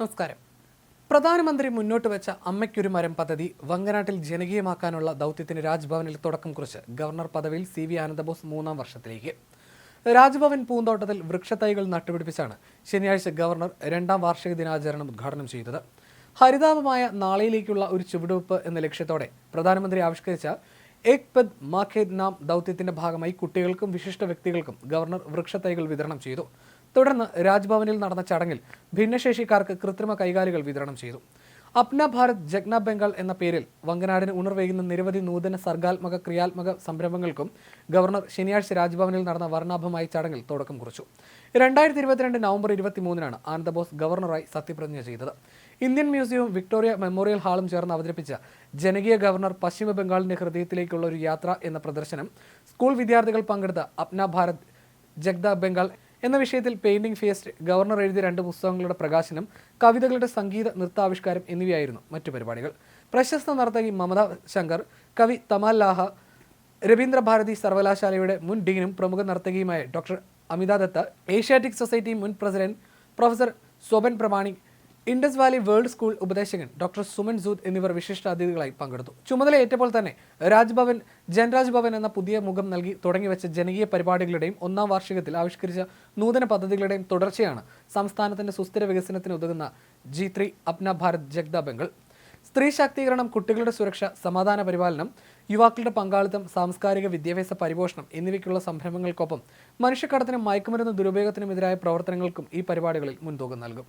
നമസ്കാരം. പ്രധാനമന്ത്രി മുന്നോട്ട് വെച്ച അമ്മയ്ക്കൊരു മരം പദ്ധതി വങ്കനാട്ടിൽ ജനകീയമാക്കാനുള്ള ദൗത്യത്തിന് രാജ്ഭവനിൽ തുടക്കം കുറിച്ച് ഗവർണർ പദവിയിൽ സി വി ആനന്ദബോസ് മൂന്നാം വർഷത്തിലേക്ക്. രാജ്ഭവൻ പൂന്തോട്ടത്തിൽ വൃക്ഷത്തൈകൾ നട്ടുപിടിപ്പിച്ചാണ് ശനിയാഴ്ച ഗവർണർ രണ്ടാം വാർഷിക ദിനാചരണം ഉദ്ഘാടനം ചെയ്തത്. ഹരിതാപമായ നാളെയിലേക്കുള്ള ഒരു ചുവടുവെപ്പ് എന്ന ലക്ഷ്യത്തോടെ പ്രധാനമന്ത്രി ആവിഷ്കരിച്ച ഏക് പദ് മാഖേദ് നാം ദൗത്യത്തിന്റെ ഭാഗമായി കുട്ടികൾക്കും വിശിഷ്ട വ്യക്തികൾക്കും ഗവർണർ വൃക്ഷത്തൈകൾ വിതരണം ചെയ്തു. തുടർന്ന് രാജ്ഭവനിൽ നടന്ന ചടങ്ങിൽ ഭിന്നശേഷിക്കാർക്ക് കൃത്രിമ കൈകാലുകൾ വിതരണം ചെയ്തു. അപ്ന ഭാരത് ജഗ്ന ബംഗാൾ എന്ന പേരിൽ വങ്കനാടിന് ഉണർവേകുന്ന നിരവധി നൂതന സർഗാത്മക ക്രിയാത്മക സംരംഭങ്ങൾക്കും ഗവർണർ ശനിയാഴ്ച രാജ്ഭവനിൽ നടന്ന വർണാഭമായ ചടങ്ങിൽ തുടക്കം കുറിച്ചു. രണ്ടായിരത്തി ഇരുപത്തിരണ്ട് നവംബർ ഇരുപത്തിമൂന്നിനാണ് ആനന്ദബോസ് ഗവർണറായി സത്യപ്രതിജ്ഞ ചെയ്തത്. ഇന്ത്യൻ മ്യൂസിയവും വിക്ടോറിയ മെമ്മോറിയൽ ഹാളും ചേർന്ന് അവതരിപ്പിച്ച ജനകീയ ഗവർണർ പശ്ചിമ ബംഗാളിന്റെ ഹൃദയത്തിലേക്കുള്ള ഒരു യാത്ര എന്ന പ്രദർശനം സ്കൂൾ വിദ്യാർത്ഥികൾ പങ്കെടുത്ത അപ്ന ഭാരത് ജഗ്ദ ബംഗാൾ എന്ന വിഷയത്തിൽ പെയിന്റിംഗ് ഫേസ്റ്റ് ഗവർണർ എഴുതിയ രണ്ട് പുസ്തകങ്ങളുടെ പ്രകാശനം കവിതകളുടെ സംഗീത നൃത്താവിഷ്കാരം എന്നിവയായിരുന്നു മറ്റു പരിപാടികൾ. പ്രശസ്ത നർത്തകി മമത ശങ്കർ കവി തമാൽ ലാഹ രവീന്ദ്ര ഭാരതി സർവകലാശാലയുടെ മുൻ ഡീനും പ്രമുഖ നർത്തകിയുമായ doctor Amita Datta Asiatic society മുൻ president professor Swapan Pramanik Indus valley world school ഉപദേശകൻ doctor Suman Sood എന്നിവർ വിശിഷ്ട അതിഥികളായി പങ്കെടുത്തു. ചുമതലയേറ്റപ്പോൾ തന്നെ രാജ്ഭവൻ ജൻരാജ് ഭവൻ എന്ന പുതിയ മുഖം നൽകി തുടങ്ങിവെച്ച ജനകീയ പരിപാടികളുടെയും ഒന്നാം വാർഷികത്തിൽ ആവിഷ്കരിച്ച നൂതന പദ്ധതികളുടെയും തുടർച്ചയാണ് സംസ്ഥാനത്തിന്റെ സുസ്ഥിര വികസനത്തിന് ഉതകുന്ന ജി ത്രീ അപ്ന ഭാരത് ജഗ്ദ ബംഗൾ സ്ത്രീ ശാക്തീകരണം കുട്ടികളുടെ സുരക്ഷ സമാധാന പരിപാലനം യുവാക്കളുടെ പങ്കാളിത്തം സാംസ്കാരിക വിദ്യാഭ്യാസ പരിപോഷണം എന്നിവയ്ക്കുള്ള സംരംഭങ്ങൾക്കൊപ്പം മനുഷ്യക്കടത്തിനും മയക്കുമരുന്ന് ദുരുപയോഗത്തിനുമെതിരായ പ്രവർത്തനങ്ങൾക്കും ഈ പരിപാടികളിൽ മുൻതൂക്കം നൽകും.